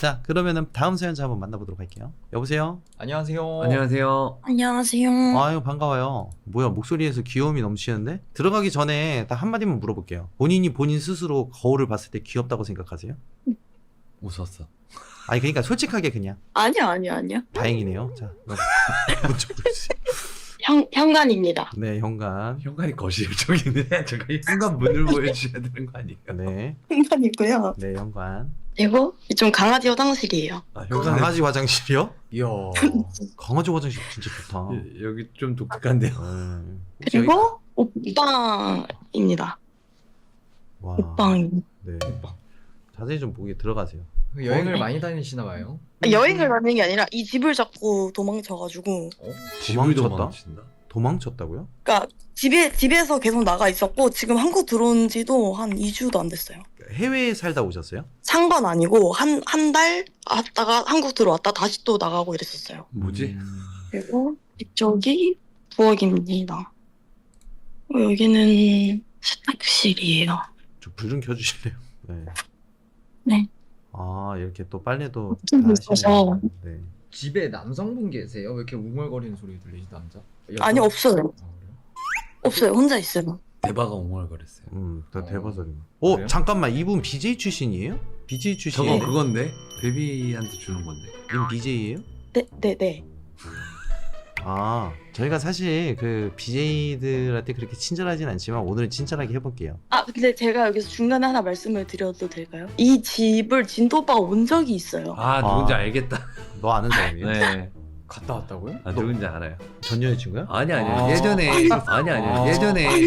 자 그러면은 다음 사연자 한번 만나보도록 할게요. 여보세요. 안녕하세요. 안녕하세요. 안녕하세요. 아유 반가워요. 뭐야 목소리에서 귀여움이 넘치는데 들어가기 전에 딱 한마디만 물어볼게요. 본인이 본인 스스로 거울을 봤을 때 귀엽다고 생각하세요? 웃었어. 아니 그러니까 솔직하게 그냥 아니요, 아니요, 아니요. 다행이네요. 자. 형, 현관입니다. 네 현관. 현관이 거실 쪽인데 제가 현관 문을 보여주셔야 되는 거 아니에요? 네, 현관이고요. 네 현관. 그리고 좀 강아지 화장실이에요. 아, 강아지 화장실이요? 이야. 강아지 화장실 진짜 좋다. 여- 여기 좀 독특한데요. 네. 그리고 옷방입니다. 와. 옷방. 네. 자세히 좀 보기 들어가세요. 여행을 많이 다니시나 봐요. 여행을 가는 게 아니라 이 집을 자꾸 도망쳐가지고, 집을 도망쳤다? 도망친다? 도망쳤다고요? 그러니까 집에 집에서 계속 나가 있었고 지금 한국 들어온 지도 한 2주도 안 됐어요. 해외에 살다 오셨어요? 상관 아니고 한 한 달 왔다가 한국 들어왔다 다시 또 나가고 이랬었어요. 뭐지? 음. 그리고 이쪽이 부엌입니다. 어, 여기는 세탁실이에요. 저 불 좀 켜주실래요? 네. 네. 아 이렇게 또 빨래도 좀 다 있어서. 하시네요. 네. 집에 남성분 계세요? 왜 이렇게 웅얼거리는 소리 들리지 남자? 여성? 아니 없어요. 아, 그래요? 없어요. 혼자 있어요. 대바가 옹알거렸어요. 음, 다 어. 대버섯이. 어 그래요? 잠깐만 이분 BJ 출신이에요? BJ 저거 출신이에요? 그건데 베비한테 주는 건데. 님 BJ예요? 네, 네, 네. 아 저희가 사실 그 BJ들한테 그렇게 친절하진 않지만 오늘은 친절하게 해볼게요. 아 근데 제가 여기서 중간에 하나 말씀을 드려도 될까요? 이 집을 진도 오빠가 온 적이 있어요. 아 누군지 아. 알겠다. 너 아는 사람이에요? 네. 갔다 왔다고요? 아 누군지 알아요. 전 여자친구야? 아니 아니 아. 예전에 아니 아니 아. 예전에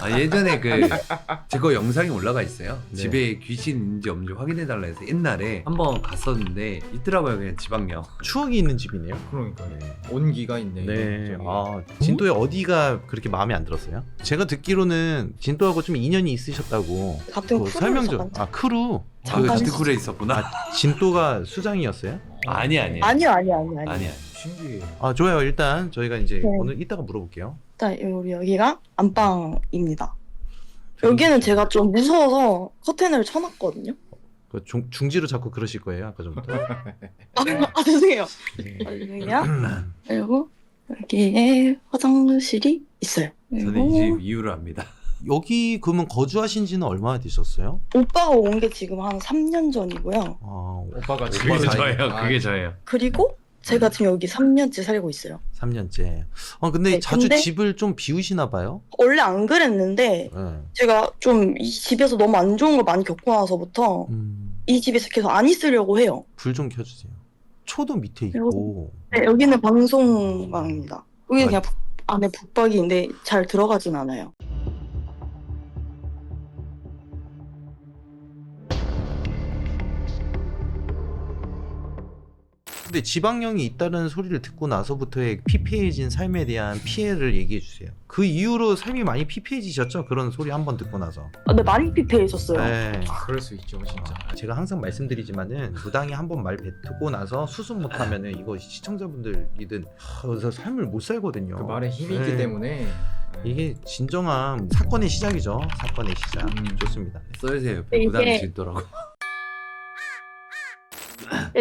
아 예전에 그제 거 영상이 올라가 있어요. 네. 집에 귀신인지 없는지 확인해 달라 해서 옛날에 한번 갔었는데 있더라고요 그냥 지방령. 추억이 있는 집이네요. 그러니까 네. 온기가 있네. 네. 저기. 아, 진도의 어디가 그렇게 마음에 안 들었어요? 제가 듣기로는 진도하고 좀 인연이 있으셨다고. 같은 그 크루를 설명 좀. 아, 크루. 아, 잠깐 같은 했었어요. 쿨에 있었구나. 아, 진도가 수장이었어요? 아니 아니 아니요, 아니요, 아니요, 아니요. 아니야. 신기해. 아, 좋아요. 일단 저희가 이제 네. 오늘 이따가 물어볼게요. 일단 우리 여기가 안방입니다. 여기는 제가 좀 무서워서 커튼을 쳐놨거든요. 그 중, 중지로 자꾸 그러실 거예요. 아까 전부터. 아, 아 죄송해요. 네. 여기요. 그리고 여기에 화장실이 있어요. 저는 그리고 이집 이유를 압니다. 여기 그러면 거주하신 지는 얼마나 되셨어요? 오빠가 온 게 지금 한 3년 전이고요. 아, 오빠가 그게 사이- 저예요. 아, 그게 저예요. 그리고 제가 지금 여기 3년째 살고 있어요. 3년째. 아, 근데 네, 자주 근데- 집을 좀 비우시나 봐요? 원래 안 그랬는데 네. 제가 좀 이 집에서 너무 안 좋은 걸 많이 겪고 나서부터 음, 이 집에서 계속 안 있으려고 해요. 불 좀 켜주세요. 초도 밑에 있고. 네, 여기는 방송방입니다. 여기는 아, 그냥 북- 안에 북박이인데 잘 들어가진 않아요. 근데 지방령이 있다는 소리를 듣고 나서부터의 피폐해진 삶에 대한 피해를 얘기해 주세요. 그 이후로 삶이 많이 피폐해지셨죠? 그런 소리 한 번 듣고 나서. 아, 근데 많이 피폐해졌어요. 네. 아, 그럴 수 있죠, 진짜. 아, 제가 항상 말씀드리지만은 무당이 한 번 말 뱉고 나서 수습 못하면은 이거 시청자분들이든 하, 그래서 삶을 못 살거든요. 그 말에 힘이 있기 네. 때문에 네. 이게 진정한 사건의 시작이죠. 사건의 시작. 음. 좋습니다. 써주세요. 이게- 부담이 짓더라고.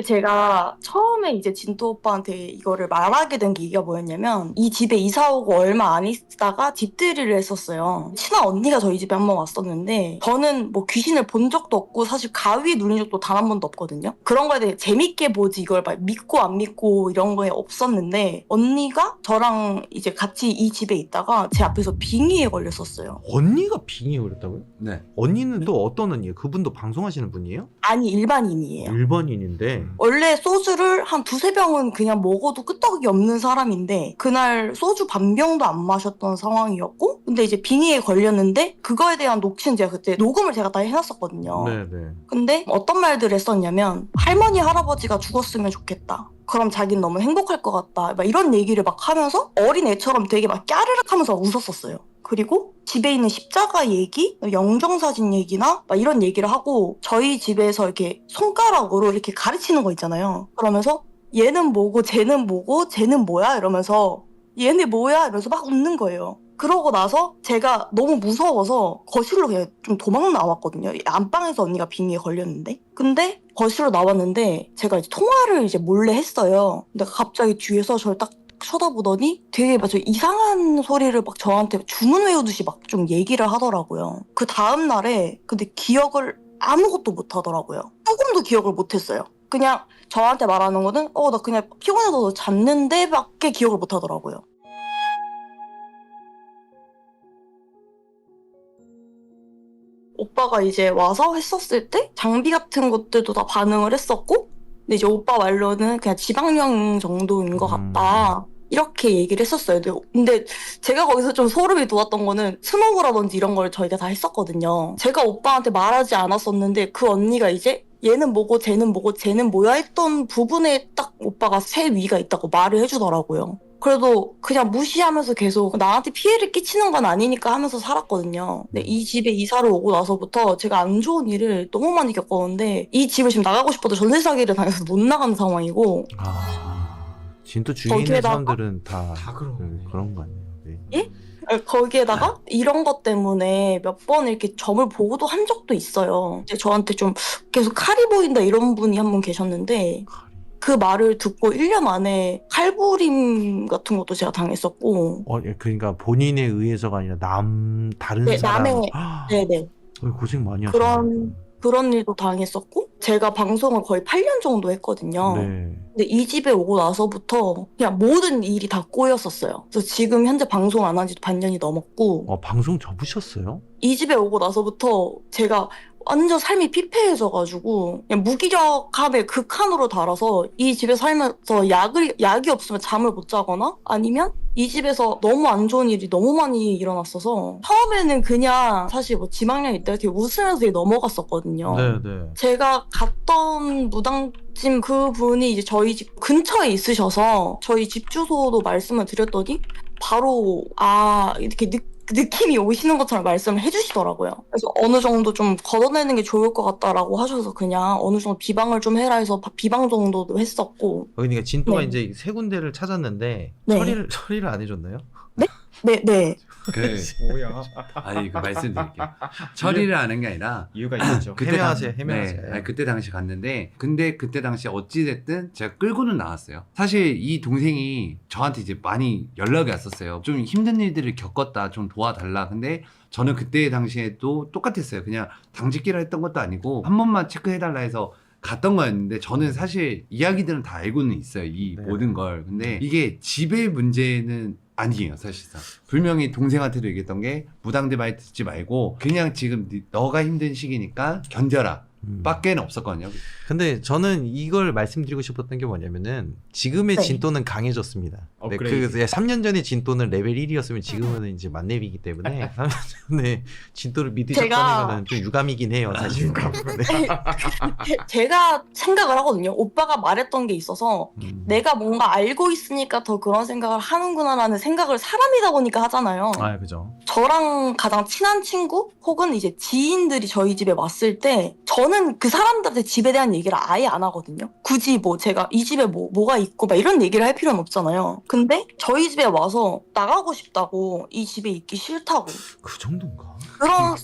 제가 처음에 이제 진도 오빠한테 이거를 말하게 된 계기가 뭐였냐면 이 집에 이사 오고 얼마 안 있다가 집들이를 했었어요. 친한 언니가 저희 집에 한 번 왔었는데 저는 뭐 귀신을 본 적도 없고 사실 가위 누린 적도 단 한 번도 없거든요. 그런 거에 대해 재밌게 보지 이걸 막 믿고 안 믿고 이런 거에 없었는데 언니가 저랑 이제 같이 이 집에 있다가 제 앞에서 빙의에 걸렸었어요. 언니가 빙의에 걸렸다고요? 네. 언니는 또 어떤 언니예요? 그분도 방송하시는 분이에요? 아니 일반인이에요. 일반인인데 원래 소주를 한 두세 병은 그냥 먹어도 끄떡이 없는 사람인데 그날 소주 반 병도 안 마셨던 상황이었고 근데 이제 빙의에 걸렸는데 그거에 대한 녹취는 제가 그때 녹음을 제가 다 해놨었거든요. 네네. 근데 어떤 말들을 했었냐면 할머니 할아버지가 죽었으면 좋겠다. 그럼 자기는 너무 행복할 것 같다. 막 이런 얘기를 막 하면서 어린 애처럼 되게 막 까르륵 하면서 웃었었어요. 그리고 집에 있는 십자가 얘기, 영정사진 얘기나 막 이런 얘기를 하고 저희 집에서 이렇게 손가락으로 이렇게 가르치는 거 있잖아요. 그러면서 얘는 뭐고 쟤는 뭐고 쟤는 뭐야 이러면서 얘네 뭐야 이러면서 막 웃는 거예요. 그러고 나서 제가 너무 무서워서 거실로 그냥 좀 도망 나왔거든요. 안방에서 언니가 빙의에 걸렸는데. 근데 거실로 나왔는데 제가 이제 통화를 이제 몰래 했어요. 근데 갑자기 뒤에서 저를 딱 쳐다보더니 되게 막저 이상한 소리를 막 저한테 주문 외우듯이 막 좀 얘기를 하더라고요. 그 다음 날에 근데 기억을 아무것도 못 하더라고요. 조금도 기억을 못 했어요. 그냥 저한테 말하는 거는 어 나 그냥 피곤해서 잤는데 밖에 기억을 못 하더라고요. 오빠가 이제 와서 했었을 때 장비 같은 것들도 다 반응을 했었고 근데 이제 오빠 말로는 그냥 지방령 정도인 것 같다. 이렇게 얘기를 했었어요. 근데- 근데 제가 거기서 좀 소름이 돋았던 거는 스노우라든지 이런 걸 저희가 다 했었거든요. 제가 오빠한테 말하지 않았었는데 그 언니가 이제 얘는 뭐고 쟤는 뭐고 쟤는 뭐야 했던 부분에 딱 오빠가 새 위가 있다고 말을 해주더라고요. 그래도 그냥 무시하면서 계속 나한테 피해를 끼치는 건 아니니까 하면서 살았거든요. 근데 이 집에 이사를 오고 나서부터 제가 안 좋은 일을 너무 많이 겪었는데 이 집을 지금 나가고 싶어도 전세 사기를 당해서 못 나가는 상황이고 아, 진또 주위에 있는 거기에다가- 사람들은 다, 다 그런 그, 거네. 그런 거 아니에요? 네. 거기에다가 이런 것 때문에 몇 번 이렇게 점을 보고도 한 적도 있어요. 이제 저한테 좀 계속 칼이 보인다 이런 분이 한 분 계셨는데 그 말을 듣고 1년 안에 칼부림 같은 것도 제가 당했었고 어, 예, 그러니까 본인에 의해서가 아니라 남 다른 네, 사람. 남의- 아, 네네 어, 고생 많이 하셨네. 그런 그런 일도 당했었고 제가 방송을 거의 8년 정도 했거든요. 네. 근데 이 집에 오고 나서부터 그냥 모든 일이 다 꼬였었어요. 그래서 지금 현재 방송 안 한 지도 반년이 넘었고 어, 방송 접으셨어요? 이 집에 오고 나서부터 제가 완전 삶이 피폐해져가지고 그냥 무기력함의 극한으로 달아서 이 집에 살면서 약을 약이 없으면 잠을 못 자거나 아니면 이 집에서 너무 안 좋은 일이 너무 많이 일어났어서 처음에는 그냥 사실 뭐 지망령 있다 이렇게 웃으면서 되게 넘어갔었거든요. 네, 네. 제가 갔던 무당집 그분이 이제 저희 집 근처에 있으셔서 저희 집 주소도 말씀을 드렸더니 바로 아 이렇게 느, 느낌이 오시는 것처럼 말씀을 해주시더라고요. 그래서 어느 정도 좀 걷어내는 게 좋을 것 같다라고 하셔서 그냥 어느 정도 비방을 좀 해라 해서 바- 비방 정도도 했었고 그러니까 진또가 네. 이제 세 군데를 찾았는데 네. 처리를 처리를 안 해줬나요? 네 네. 그 뭐야? 아니 그 말씀드릴게요. 처리를 하는 게 아니라 이유가 있겠죠. 그때 해명하세요, 당- 해명하세요. 네, 아니, 그때 당시 갔는데 근데 그때 당시 어찌 됐든 제가 끌고는 나왔어요. 사실 이 동생이 저한테 이제 많이 연락이 왔었어요. 좀 힘든 일들을 겪었다, 좀 도와달라. 근데 저는 그때 당시에도 똑같았어요. 그냥 당직기라 했던 것도 아니고 한 번만 체크해달라 해서 갔던 거였는데 저는 사실 이야기들은 다 알고는 있어요. 이 네. 모든 걸. 근데 이게 집의 문제는 아니에요, 사실상. 분명히 동생한테도 얘기했던 게 무당들 말 듣지 말고 그냥 지금 네- 너가 힘든 시기니까 견뎌라. 음. 밖에는 없었거든요. 근데 저는 이걸 말씀드리고 싶었던 게 뭐냐면은 지금의 네. 진또는 강해졌습니다. 네, 그 업그레이드. 3년 전에 진또는 레벨 1이었으면 지금은 이제 만렙이기 때문에 3년 전에 진또를 믿으셨다는 제가- 거는 좀 유감이긴 해요, 사실. 네. 제가 생각을 하거든요. 오빠가 말했던 게 있어서 음. 내가 뭔가 알고 있으니까 더 그런 생각을 하는구나라는 생각을 사람이다 보니까 하잖아요. 아, 그죠. 저랑 가장 친한 친구 혹은 이제 지인들이 저희 집에 왔을 때 저는 그 사람들한테 집에 대한 얘기를 아예 안 하거든요. 굳이 뭐 제가 이 집에 뭐 뭐가 있고 막 이런 얘기를 할 필요는 없잖아요. 근데 저희 집에 와서 나가고 싶다고 이 집에 있기 싫다고 그 정도인가? 그런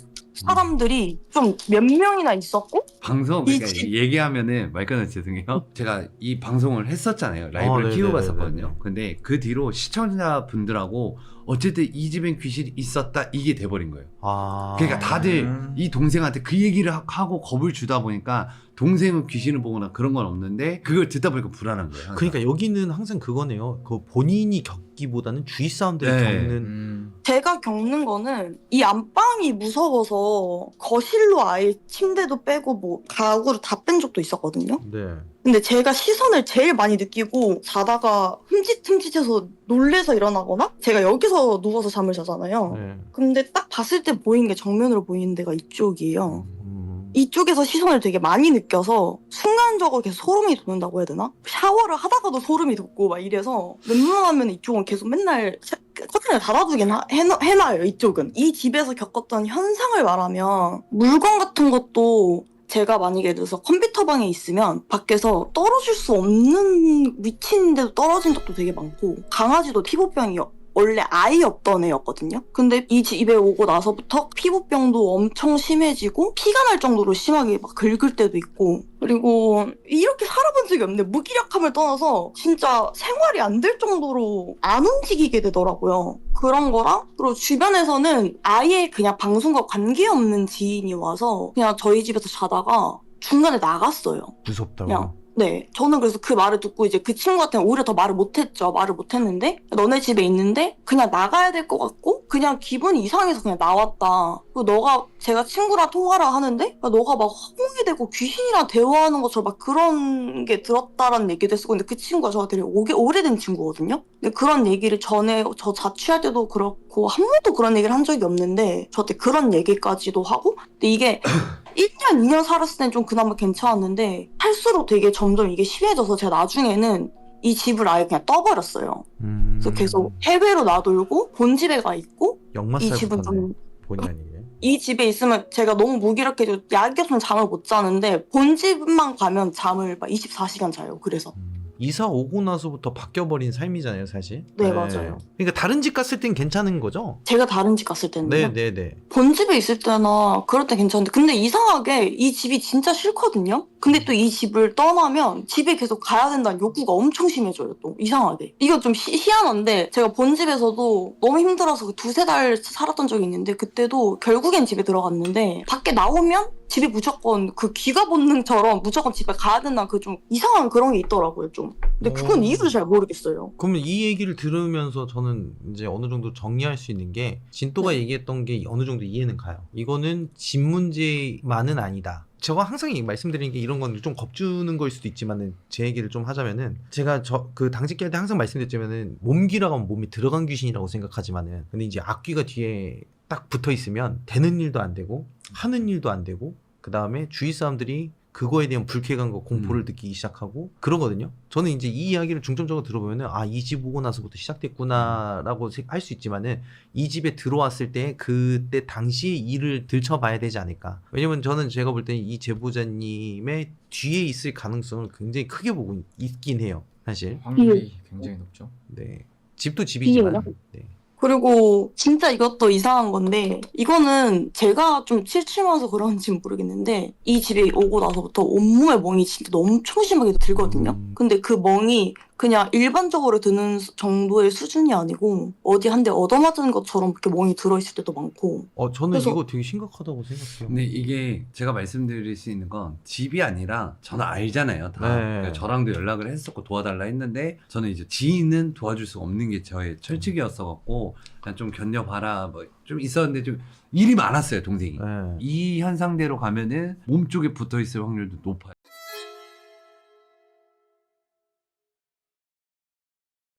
사람들이 좀 몇 명이나 있었고 방송 그러니까 이- 얘기하면은 말 끊어 죄송해요. 제가 이 방송을 했었잖아요. 라이브를 어, 네네네네네. 키우고 갔었거든요. 근데 그 뒤로 시청자 분들하고 어쨌든 이 집엔 귀신이 있었다 이게 돼버린 거예요. 아. 그러니까 다들 음. 이 동생한테 그 얘기를 하- 하고 겁을 주다 보니까 동생은 귀신을 보거나 그런 건 없는데 그걸 듣다 보니까 불안한 거예요. 항상. 그러니까 여기는 항상 그거네요. 그 본인이 겪기보다는 주위 사람들이 네. 겪는 음. 제가 겪는 거는 이 안방이 무서워서 거실로 아예 침대도 빼고 뭐 가구를 다 뺀 적도 있었거든요. 네. 근데 제가 시선을 제일 많이 느끼고 자다가 흠칫흠칫해서 놀래서 일어나거나 제가 여기서 누워서 잠을 자잖아요. 네. 근데 딱 봤을 때 보이는 게 정면으로 보이는 데가 이쪽이에요. 음. 이쪽에서 시선을 되게 많이 느껴서 순간적으로 계속 소름이 돋는다고 해야 되나? 샤워를 하다가도 소름이 돋고 막 이래서 웬만하면 이쪽은 계속 맨날 세- 커튼을 닫아두긴 하- 해놔, 해놔요 이쪽은 이 집에서 겪었던 현상을 말하면 물건 같은 것도 제가 만약에 그래서 컴퓨터 방에 있으면 밖에서 떨어질 수 없는 위치인데도 떨어진 적도 되게 많고 강아지도 피부병이 원래 아예 없던 애였거든요. 근데 이 집에 오고 나서부터 피부병도 엄청 심해지고 피가 날 정도로 심하게 막 긁을 때도 있고 그리고 이렇게 살아본 적이 없는데 무기력함을 떠나서 진짜 생활이 안 될 정도로 안 움직이게 되더라고요. 그런 거랑 그리고 주변에서는 아예 그냥 방송과 관계없는 지인이 와서 그냥 저희 집에서 자다가 중간에 나갔어요. 무섭다고. 야. 네. 저는 그래서 그 말을 듣고 이제 그 친구한테는 오히려 더 말을 못했죠. 말을 못했는데 너네 집에 있는데 그냥 나가야 될 것 같고 그냥 기분이 이상해서 그냥 나왔다. 그리고 너가 제가 친구랑 통화를 하는데 너가 막 허공이 되고 귀신이랑 대화하는 것처럼 막 그런 게 들었다라는 얘기도 했었고 근데 그 친구가 저한테 되게 오게, 오래된 친구거든요. 근데 그런 얘기를 전에 저 자취할 때도 그렇고 한 번도 그런 얘기를 한 적이 없는데 저한테 그런 얘기까지도 하고 근데 이게 1년, 2년 살았을 땐 좀 그나마 괜찮았는데 할수록 되게 점점 이게 심해져서 제가 나중에는 이 집을 아예 그냥 떠버렸어요. 음. 그래서 계속 해외로 나돌고 본 집에 가 있고 이 집은. 좀 본의 아니게. 이 집에 있으면 제가 너무 무기력해져 약이 없으면 잠을 못 자는데 본 집만 가면 잠을 막 24시간 자요. 그래서 음. 이사 오고 나서부터 바뀌어버린 삶이잖아요, 사실. 네, 맞아요. 그러니까 다른 집 갔을 땐 괜찮은 거죠? 제가 다른 집 갔을 때는요. 네, 네, 네. 본 집에 있을 때나 그럴 때 괜찮은데 근데 이상하게 이 집이 진짜 싫거든요. 근데 또 이 집을 떠나면 집에 계속 가야 된다는 욕구가 엄청 심해져요. 또 이상하게 이거 좀 희, 희한한데 제가 본 집에서도 너무 힘들어서 그 두세 달 살았던 적이 있는데 그때도 결국엔 집에 들어갔는데 밖에 나오면 집에 무조건 그 귀가 본능처럼 무조건 집에 가야 된다는 그 좀 이상한 그런 게 있더라고요. 좀 근데 그건 오. 이유를 잘 모르겠어요. 그러면 이 얘기를 들으면서 저는 이제 어느 정도 정리할 수 있는 게 진또가 네. 얘기했던 게 어느 정도 이해는 가요. 이거는 집 문제만은 아니다. 제가 항상 이- 말씀드리는 게 이런 건 좀 겁주는 걸 수도 있지만은 제 얘기를 좀 하자면은 제가 저 그 당직기 할때 항상 말씀드렸지만은 몸귀라고 하면 몸에 들어간 귀신이라고 생각하지만은 근데 이제 악귀가 뒤에 딱 붙어 있으면 되는 일도 안 되고 하는 일도 안 되고 그 다음에 주위 사람들이 그거에 대한 불쾌감과 공포를 음. 느끼기 시작하고 그러거든요. 저는 이제 이 이야기를 중점적으로 들어보면은 아 이 집 오고 나서부터 시작됐구나라고 할 수 있지만은 이 집에 들어왔을 때 그때 당시의 일을 들춰봐야 되지 않을까. 왜냐면 저는 제가 볼 때는 이 제보자님의 뒤에 있을 가능성을 굉장히 크게 보고 있- 있긴 해요. 사실. 확률이 굉장히 높죠. 네. 집도 집이지만. 네. 그리고 진짜 이것도 이상한 건데 이거는 제가 좀 칠칠해서 그런지 모르겠는데 이 집에 오고 나서부터 온몸에 멍이 진짜 엄청 심하게 들거든요. 음. 근데 그 멍이 그냥 일반적으로 드는 수- 정도의 수준이 아니고 어디 한 대 얻어맞은 것처럼 그렇게 멍이 들어있을 때도 많고 어 저는 그래서- 이거 되게 심각하다고 생각해요. 근데 이게 제가 말씀드릴 수 있는 건 집이 아니라 저는 알잖아요. 다 네. 그러니까 저랑도 연락을 했었고 도와달라 했는데 저는 이제 지인은 도와줄 수 없는 게 저의 철칙이었어 갖고 그냥 좀 견뎌봐라 뭐 좀 있었는데 좀 일이 많았어요 동생이. 네. 이 현상대로 가면은 몸 쪽에 붙어 있을 확률도 높아요.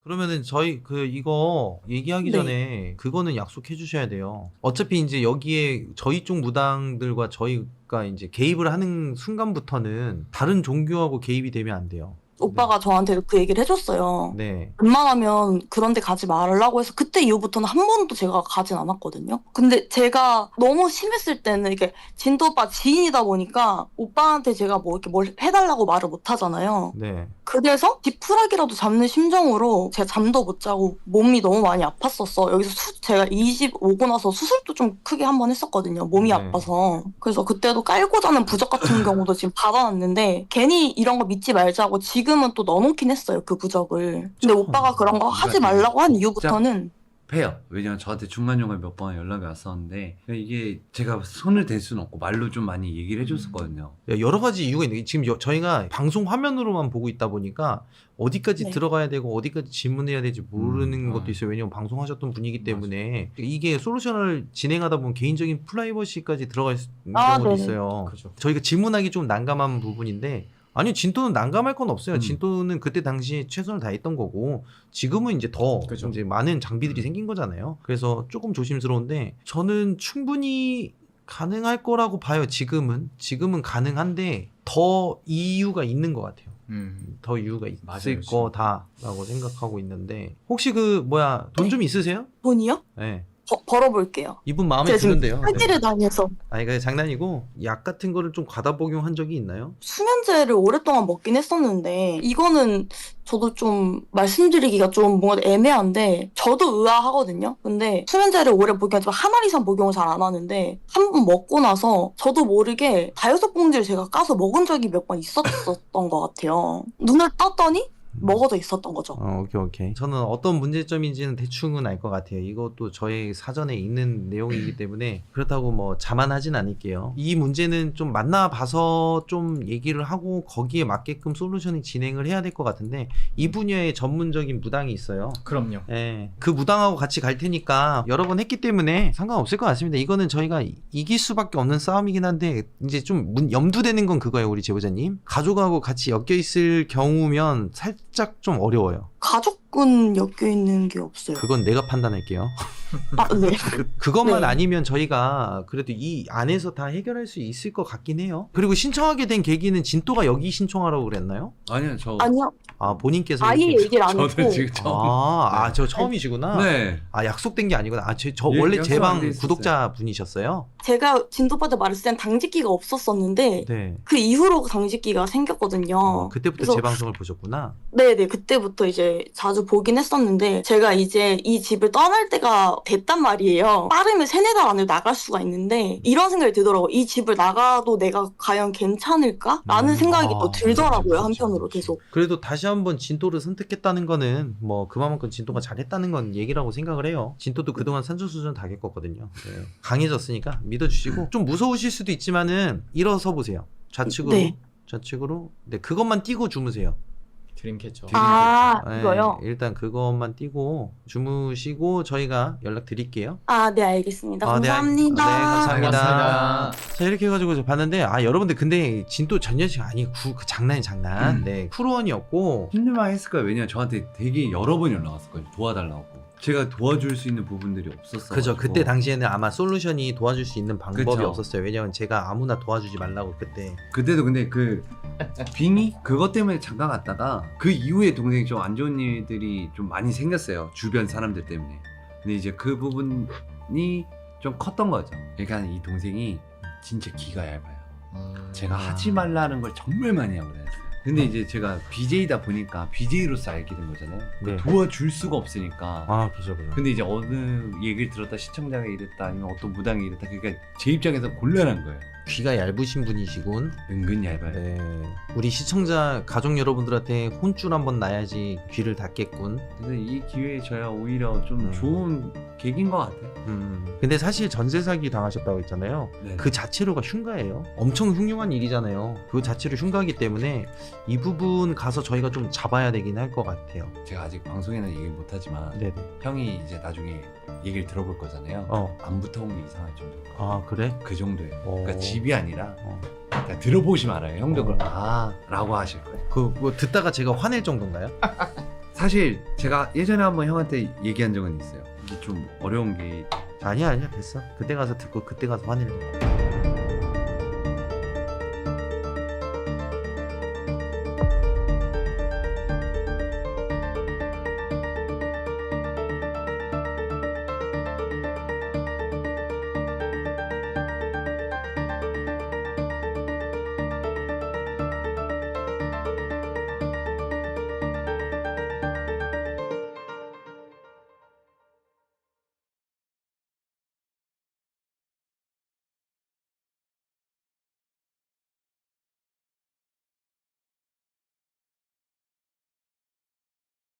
그러면은 저희 그 이거 얘기하기 네. 전에 그거는 약속해 주셔야 돼요. 어차피 이제 여기에 저희 쪽 무당들과 저희가 이제 개입을 하는 순간부터는 다른 종교하고 개입이 되면 안 돼요. 오빠가 저한테 그 얘기를 해줬어요. 네. 웬만하면 그런 데 가지 말라고 해서 그때 이후부터는 한 번도 제가 가진 않았거든요. 근데 제가 너무 심했을 때는 이게 진도 오빠 지인이다 보니까 오빠한테 제가 뭐 이렇게 뭘 해달라고 말을 못 하잖아요. 네. 그래서 지푸라기라도 잡는 심정으로 제가 잠도 못 자고 몸이 너무 많이 아팠었어. 여기서 수, 제가 이집 오고 나서 수술도 좀 크게 한 번 했었거든요. 몸이 네. 아파서. 그래서 그때도 깔고 자는 부적 같은 경우도 지금 받아놨는데 괜히 이런 거 믿지 말자고 지금 은 또 넣어놓긴 했어요. 그 부적을. 근데 참. 오빠가 그런 거 하지 말라고 한 이후부터는 해요. 왜냐면 저한테 중간중간 몇 번 연락이 왔었는데 이게 제가 손을 댈 수는 없고 말로 좀 많이 얘기를 해줬었거든요. 여러 가지 이유가 있는 게 지금 여- 저희가 방송 화면으로만 보고 있다 보니까 어디까지 네. 들어가야 되고 어디까지 질문해야 될지 모르는 음, 것도 아. 있어요. 왜냐면 방송하셨던 분이기 맞아요. 때문에 이게 솔루션을 진행하다 보면 개인적인 프라이버시까지 들어갈 수- 아, 경우도 네네. 있어요. 그죠. 저희가 질문하기 좀 난감한 부분인데 아니요 진또는 난감할 건 없어요. 음. 진또는 그때 당시에 최선을 다했던 거고 지금은 이제 더 그죠. 이제 많은 장비들이 생긴 거잖아요. 그래서 조금 조심스러운데 저는 충분히 가능할 거라고 봐요. 지금은 지금은 가능한데 더 이유가 있는 것 같아요. 음. 더 이유가 있을 맞아요. 거다라고 생각하고 있는데 혹시 그 뭐야 돈 좀 있으세요? 돈이요? 네. 버- 벌어볼게요. 이분 마음에 제가 지금 드는데요. 살기를 다녀서 아니 그 장난이고 약 같은 거를 좀 과다 복용한 적이 있나요? 수면제를 오랫동안 먹긴 했었는데 이거는 저도 좀 말씀드리기가 좀 뭔가 애매한데 저도 의아하거든요. 근데 수면제를 오래 복용하지만 한 알 이상 복용을 잘 안 하는데 한 번 먹고 나서 저도 모르게 다여섯 봉지를 제가 까서 먹은 적이 몇 번 있었던 것 같아요. 눈을 떴더니 먹어져 있었던 거죠. 어, 오케이 오케이. 저는 어떤 문제점인지는 대충은 알 것 같아요. 이것도 저의 사전에 있는 내용이기 때문에 그렇다고 뭐 자만하진 않을게요. 이 문제는 좀 만나봐서 좀 얘기를 하고 거기에 맞게끔 솔루션이 진행을 해야 될 것 같은데 이 분야에 전문적인 무당이 있어요. 그럼요. 예, 그 무당하고 같이 갈 테니까 여러 번 했기 때문에 상관없을 것 같습니다. 이거는 저희가 이- 이길 수밖에 없는 싸움이긴 한데 이제 좀 문- 염두되는 건 그거예요, 우리 제보자님. 가족하고 같이 엮여 있을 경우면 살짝 좀 어려워요. 가족은 엮여 있는 게 없어요. 그건 내가 판단할게요. 아, 네. 그것만 네. 아니면 저희가 그래도 이 안에서 다 해결할 수 있을 것 같긴 해요. 그리고 신청하게 된 계기는 진또가 여기 신청하라고 그랬나요? 아니요 저 아니요. 아 본인께서 아예 이렇게- 얘기를 안 했고 지금 처음 아, 아, 저 처음이시구나. 네 아 약속된 게 아니구나. 아, 제, 저 예, 원래 약속 제안방돼 있었어요. 구독자 분이셨어요? 제가 진도빠한테 말했을 땐 당직기가 없었었는데 네. 그 이후로 당직기가 생겼거든요. 어, 그때부터 그래서- 제 방송을 보셨구나. 네네 그때부터 이제 자주 보긴 했었는데 제가 이제 이 집을 떠날 때가 됐단 말이에요. 빠르면 세네 달 안에 나갈 수가 있는데 이런 생각이 들더라고. 요이 집을 나가도 내가 과연 괜찮을까? 라는 음, 생각이 아, 또 들더라고요 그렇죠, 한편으로 그렇죠. 계속. 그래도 다시 한번 진도를 선택했다는 거는 뭐 그만큼 진도가 잘했다는 건 얘기라고 생각을 해요. 진도도 그동안 산전수전 다 겪었거든요. 네. 강해졌으니까 믿어주시고 좀 무서우실 수도 있지만은 일어서 보세요. 좌측으로 네. 좌측으로 네 그것만 띄고 주무세요. 드림캐쳐. 아 네, 이거요? 일단 그것만 띄고 주무시고 저희가 연락 드릴게요. 아 네 알겠습니다. 아, 네, 알- 감사합니다. 네, 감사합니다. 감사합니다. 자 이렇게 해가지고 저 봤는데 아 여러분들 근데 진도 전여식 아니 구, 그 장난이 장난. 음. 네 쿠루원이었고 힘들만 했을 거예요 왜냐면 저한테 되게 여러 번 연락 왔었거든요 도와달라고 제가 도와줄 수 있는 부분들이 없었어요 그죠 그때 당시에는 아마 솔루션이 도와줄 수 있는 방법이 그쵸. 없었어요. 왜냐면 제가 아무나 도와주지 말라고 그때. 그때도 근데 그 빙이 그것 때문에 잠깐 갔다가 그 이후에 동생이 좀 안 좋은 일들이 좀 많이 생겼어요 주변 사람들 때문에 근데 이제 그 부분이 좀 컸던 거죠 그러니까 이 동생이 진짜 기가 얇아요 음. 제가 아. 하지 말라는 걸 정말 많이 하고 다녔어요 근데 이제 제가 BJ다 보니까 BJ로서 알게 된 거잖아요 네. 도와줄 수가 없으니까 아 그죠 그죠. 근데 이제 어느 얘기를 들었다 시청자가 이랬다 아니면 어떤 무당이 이랬다 그러니까 제 입장에서 곤란한 거예요 귀가 얇으신 분이시군. 은근 얇아요 네. 우리 시청자 가족 여러분들한테 혼줄 한번 나야지 귀를 닫겠군. 그래서 이 기회에 저야 오히려 좀 음. 좋은 계기인 것 같아요 음. 근데 사실 전세 사기 당하셨다고 했잖아요. 네. 그 자체로가 흉가예요. 엄청 흉흉한 일이잖아요. 그 자체로 흉가기 때문에 이 부분 가서 저희가 좀 잡아야 되긴 할 것 같아요. 제가 아직 방송에는 얘기 못하지만 네네. 형이 이제 나중에 얘기를 들어볼 거잖아요 어. 안 붙어온 게 이상할 정도 아 그래? 그 정도예요 어. 그러니까 집이 아니라 어. 그러니까 들어보시면 알아요 형도 어. 그걸 아 라고 하실 거예요 그 뭐 듣다가 제가 화낼 정도인가요? 사실 제가 예전에 한번 형한테 얘기한 적은 있어요 이게 좀 어려운 게 아니야 아니야 됐어. 그때 가서 듣고 그때 가서 화내는 거.